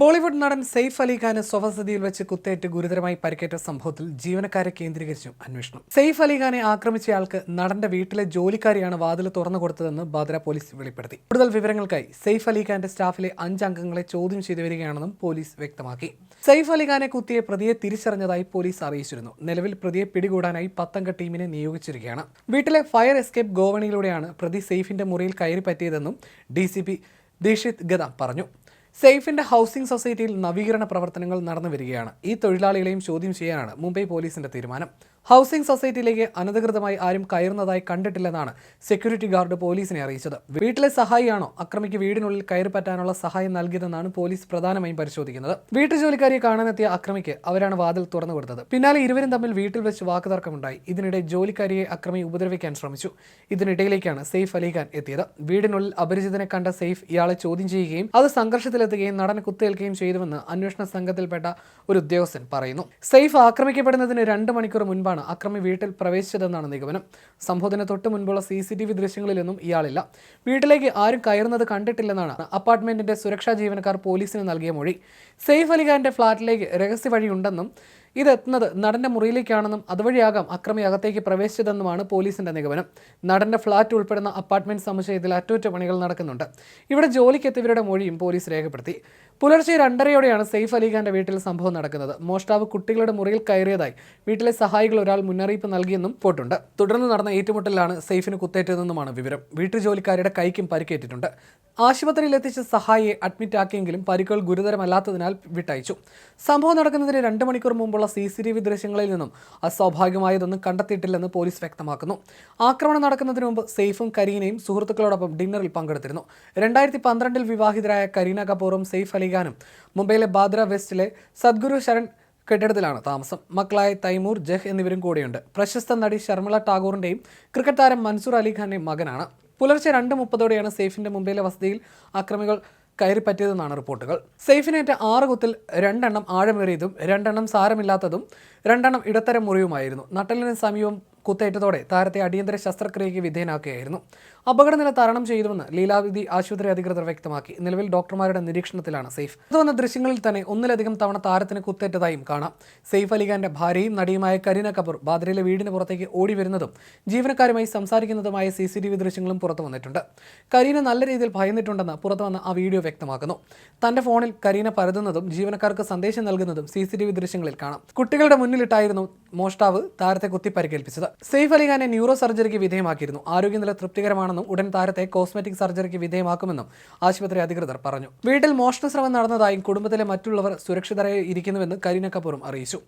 ബോളിവുഡ് നടൻ സെയ്ഫ് അലി ഖാന് സ്വവസതിയിൽ വെച്ച് കുത്തേറ്റ് ഗുരുതരമായി പരിക്കേറ്റ സംഭവത്തിൽ ജീവനക്കാരെ കേന്ദ്രീകരിച്ചും അന്വേഷണം. സെയ്ഫ് അലിഖാനെ ആക്രമിച്ചയാൾക്ക് നടന്റെ വീട്ടിലെ ജോലിക്കാരിയാണ് വാതിൽ തുറന്നു കൊടുത്തതെന്ന് ബാദ്ര പോലീസ് വെളിപ്പെടുത്തി. കൂടുതൽ വിവരങ്ങൾക്കായി സെയ്ഫ് അലിഖാന്റെ സ്റ്റാഫിലെ അഞ്ച് അംഗങ്ങളെ ചോദ്യം ചെയ്തു വരികയാണെന്നും പോലീസ് വ്യക്തമാക്കി. സെയ്ഫ് അലി ഖാനെ കുത്തിയ പ്രതിയെ തിരിച്ചറിഞ്ഞതായി പോലീസ് അറിയിച്ചിരുന്നു. നിലവിൽ പ്രതിയെ പിടികൂടാനായി പത്തംഗ ടീമിനെ നിയോഗിച്ചിരിക്കുകയാണ്. വീട്ടിലെ ഫയർ എസ്കേപ്പ് ഗോവണിയിലൂടെയാണ് പ്രതി സെയ്ഫിന്റെ മുറിയിൽ കയറി പറ്റിയതെന്നും ഡി സി പി ദീക്ഷിത് ഗദ പറഞ്ഞു. സെയ്ഫിന്റെ ഹൗസിംഗ് സൊസൈറ്റിയിൽ നവീകരണ പ്രവർത്തനങ്ങൾ നടന്നു വരികയാണ്. ഈ തൊഴിലാളികളെയും ചോദ്യം ചെയ്യാനാണ് മുംബൈ പോലീസിന്റെ തീരുമാനം. ഹൗസിംഗ് സൊസൈറ്റിയിലേക്ക് അനധികൃതമായി ആരും കയറുന്നതായി കണ്ടിട്ടില്ലെന്നാണ് സെക്യൂരിറ്റി ഗാർഡ് പോലീസിനെ അറിയിച്ചത്. വീട്ടിലെ സഹായിയാണോ അക്രമിക്ക് വീടിനുള്ളിൽ കയറി പറ്റാനുള്ള സഹായം നൽകിയതെന്നാണ് പോലീസ് പ്രധാനമായും പരിശോധിക്കുന്നത്. വീട്ടു ജോലിക്കാരിയെ കാണാനെത്തിയ അക്രമിക്ക് അവരാണ് വാതിൽ തുറന്നു കൊടുത്തത് പിന്നാലെ ഇരുവരും തമ്മിൽ വീട്ടിൽ വെച്ച് വാക്കുതർക്കമുണ്ടായി. ഇതിനിടെ ജോലിക്കാരിയെ അക്രമി ഉപദ്രവിക്കാൻ ശ്രമിച്ചു. ഇതിനിടയിലേക്കാണ് സെയ്ഫ് അലിഖാൻ എത്തിയത്. വീടിനുള്ളിൽ അപരിചിതനെ കണ്ട സെയ്ഫ് ഇയാളെ ചോദ്യം ചെയ്യുകയും അത് സംഘർഷത്തിലെത്തുകയും നടന് കുത്തേൽക്കുകയും ചെയ്തുവെന്ന് അന്വേഷണ സംഘത്തിൽപ്പെട്ട ഒരു ഉദ്യോഗസ്ഥൻ പറയുന്നു. സെയ്ഫ് ആക്രമിക്കപ്പെടുന്നതിന് രണ്ട് മണിക്കൂർ മുൻപാണ് അക്രമി വീട്ടിൽ പ്രവേശിച്ചതെന്നാണ് നിഗമനം. സംഭവത്തിന് തൊട്ട് മുൻപുള്ള സി സി ടി വി ദൃശ്യങ്ങളിലൊന്നും ഇയാളില്ല. വീട്ടിലേക്ക് ആരും കയറുന്നത് കണ്ടിട്ടില്ലെന്നാണ് അപ്പാർട്ട്മെന്റിന്റെ സുരക്ഷാ ജീവനക്കാർ പോലീസിന് നൽകിയ മൊഴി. സെയ്ഫ് അലിഖാന്റെ ഫ്ളാറ്റിലേക്ക് രഹസ്യ വഴിയുണ്ടെന്നും ഇതെത്തുന്നത് നടന്റെ മുറിയിലേക്കാണെന്നും അതുവഴിയാകാം അക്രമി അകത്തേക്ക് പ്രവേശിച്ചതെന്നുമാണ് പോലീസിന്റെ നിഗമനം. നടന്റെ ഫ്ളാറ്റ് ഉൾപ്പെടുന്ന അപ്പാർട്ട്മെന്റ് സമുച്ചയത്തിൽ അറ്റകുറ്റപ്പണികൾ നടക്കുന്നുണ്ട്. ഇവിടെ ജോലിക്കെത്തിയവരുടെ മൊഴിയും പോലീസ് രേഖപ്പെടുത്തി. പുലർച്ചെ രണ്ടരയോടെയാണ് സെയ്ഫ് അലിഖാന്റെ വീട്ടിൽ സംഭവം നടക്കുന്നത്. മോഷ്ടാവ് കുട്ടികളുടെ മുറിയിൽ കയറിയതായി വീട്ടിലെ സഹായികൾ ഒരാൾ മുന്നറിയിപ്പ് നൽകിയെന്നും റിപ്പോർട്ടുണ്ട്. തുടർന്ന് നടന്ന ഏറ്റുമുട്ടലിലാണ് സെയ്ഫിന് കുത്തേറ്റതെന്നുമാണ് വിവരം. വീട്ടുജോലിക്കാരുടെ കൈക്കും പരിക്കേറ്റിട്ടുണ്ട്. ആശുപത്രിയിൽ എത്തിച്ച സഹായിയെ അഡ്മിറ്റ് ആക്കിയെങ്കിലും പരിക്കുകൾ ഗുരുതരമല്ലാത്തതിനാൽ വിട്ടയച്ചു. സംഭവം നടക്കുന്നതിന് രണ്ട് മണിക്കൂർ മുമ്പുള്ള സി സി ടി വി ദൃശ്യങ്ങളിൽ നിന്നും അസ്വാഭാവികമായതൊന്നും കണ്ടെത്തിയിട്ടില്ലെന്ന് പോലീസ് വ്യക്തമാക്കുന്നു. ആക്രമണം നടക്കുന്നതിന് മുമ്പ് സെയ്ഫും കരീനയും സുഹൃത്തുക്കളോടൊപ്പം ഡിന്നറിൽ പങ്കെടുത്തിരുന്നു. രണ്ടായിരത്തി പന്ത്രണ്ടിൽ വിവാഹിതരായ കരീന കപൂറും സെയ്ഫ് അലിഖാനും മുംബൈയിലെ ബാദ്ര വെസ്റ്റിലെ സദ്ഗുരു ശരൺ കെട്ടിടത്തിലാണ് താമസം. മക്കളായ തൈമൂർ ജഹ് എന്നിവരും കൂടെയുണ്ട്. പ്രശസ്ത നടി ശർമിള ടാഗോറിന്റെയും ക്രിക്കറ്റ് താരം മൻസൂർ അലിഖാന്റെയും മകനാണ്. പുലർച്ചെ രണ്ട് മുപ്പതോടെയാണ് സെയ്ഫിന്റെ മുംബൈയിലെ വസതിയിൽ അക്രമികൾ കയറിപ്പറ്റിയതെന്നാണ് റിപ്പോർട്ടുകൾ. സെയ്ഫിനേറ്റ ആറ് കുത്തിൽ രണ്ടെണ്ണം ആഴമേറിയതും രണ്ടെണ്ണം സാരമില്ലാത്തതും രണ്ടെണ്ണം ഇടത്തരം മുറിയുമായിരുന്നു. നട്ടലിന് സമീപം കുത്തേറ്റതോടെ താരത്തെ അടിയന്തര ശസ്ത്രക്രിയയ്ക്ക് വിധേയനാക്കുകയായിരുന്നു. അപകടനില തരണം ചെയ്തുവെന്ന് ലീലാവതി ആശുപത്രി അധികൃതർ വ്യക്തമാക്കി. നിലവിൽ ഡോക്ടർമാരുടെ നിരീക്ഷണത്തിലാണ് സെയ്ഫ് വന്ന ദൃശ്യങ്ങളിൽ തന്നെ ഒന്നിലധികം തവണ താരത്തിന് കുത്തേറ്റതായും കാണാം. സെയ്ഫ് അലിഖാന്റെ ഭാര്യയും നടിയുമായ കരീന കപൂർ ബാദ്രയിലെ വീടിന് പുറത്തേക്ക് ഓടി വരുന്നതും ജീവനക്കാരുമായി സംസാരിക്കുന്നതുമായ സി സി ടി വി ദൃശ്യങ്ങളും പുറത്തു വന്നിട്ടുണ്ട്. കരീന നല്ല രീതിയിൽ ഭയന്നിട്ടുണ്ടെന്ന് പുറത്തു വന്ന ആ വീഡിയോ വ്യക്തമാക്കുന്നു. തന്റെ ഫോണിൽ കരീന പരതുന്നതും ജീവനക്കാർക്ക് സന്ദേശം നൽകുന്നതും സി സി ടി വി ദൃശ്യങ്ങളിൽ കാണാം. കുട്ടികളുടെ മുന്നിലിട്ടായിരുന്നു മോഷ്ടാവ് താരത്തെ കുത്തി പരിക്കേൽപ്പിച്ചത് സെയ്ഫ് അലിഖാനെ ന്യൂറോ സർജറിക്ക് വിധേയമാക്കിയിരുന്നു. ആരോഗ്യനില തൃപ്തികരമാണെന്നും ഉടൻ താരത്തെ കോസ്മെറ്റിക് സർജറിക്ക് വിധേയമാക്കുമെന്നും ആശുപത്രി അധികൃതർ പറഞ്ഞു. വീട്ടിൽ മോഷണ ശ്രമം നടന്നതായും കുടുംബത്തിലെ മറ്റുള്ളവർ സുരക്ഷിതരായി ഇരിക്കുന്നുവെന്ന് കരീന കപൂറും അറിയിച്ചു.